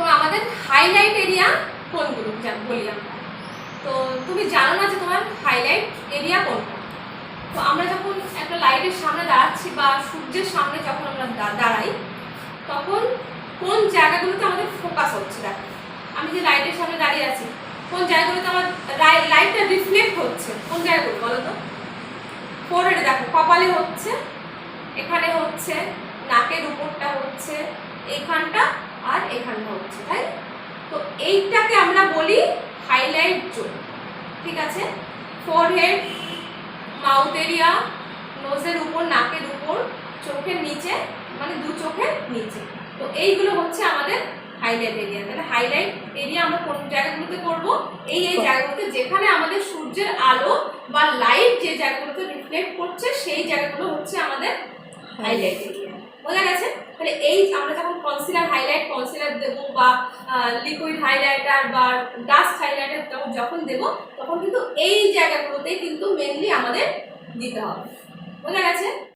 তো আমাদের highlight area কোনগুলো? বলি আমরা তো তুমি জানো না যে তোমার হাইলাইট এরিয়া কোনটা? তো আমরা যখন একটা লাইটের সামনে দাঁড়াচ্ছি বা সূর্যের সামনে যখন আমরা দাঁড়াই, তখন কোন জায়গাগুলোতে আমাদের ফোকাস হচ্ছে? দেখো, আমি যে লাইটের সামনে দাঁড়িয়ে আছি, কোন জায়গাগুলোতে আমার লাইটটা রিফ্লেক্ট হচ্ছে? কোন জায়গাগুলো বলো তো? ফোরহেডে দেখো, কপালে হচ্ছে, এখানে হচ্ছে, নাকের উপরটা হচ্ছে এইখানটা আর এখানটা হচ্ছে তাই? তো এইটাকে আমরা বলি হাইলাইট জোন ঠিক আছে? ফোরহেড মাউথ এরিয়া নোজের উপর নাকের উপর চোখের নিচে মানে দু চোখের নিচে। তো এইগুলো হচ্ছে আমাদের হাইলাইট এরিয়া তাহলে হাইলাইট এরিয়া আমরা কোন জায়গাগুলোতে করব? এই এই জায়গাগুলোতে যেখানে আমাদের সূর্যের আলো বা লাইট যে জায়গাগুলোতে রিফ্লেক্ট করছে সেই জায়গাগুলো হচ্ছে আমাদের হাইলাইট এরিয়া বোঝা গেছে? তাহলে এই আমরা যখন কনসিলার দেবো বা লিকুইড হাইলাইটার বা ডাস্ট হাইলাইটার যখন দেবো, তখন কিন্তু এই জায়গাগুলোতেই কিন্তু মেনলি আমাদের দিতে হবে। বোঝা গেছে?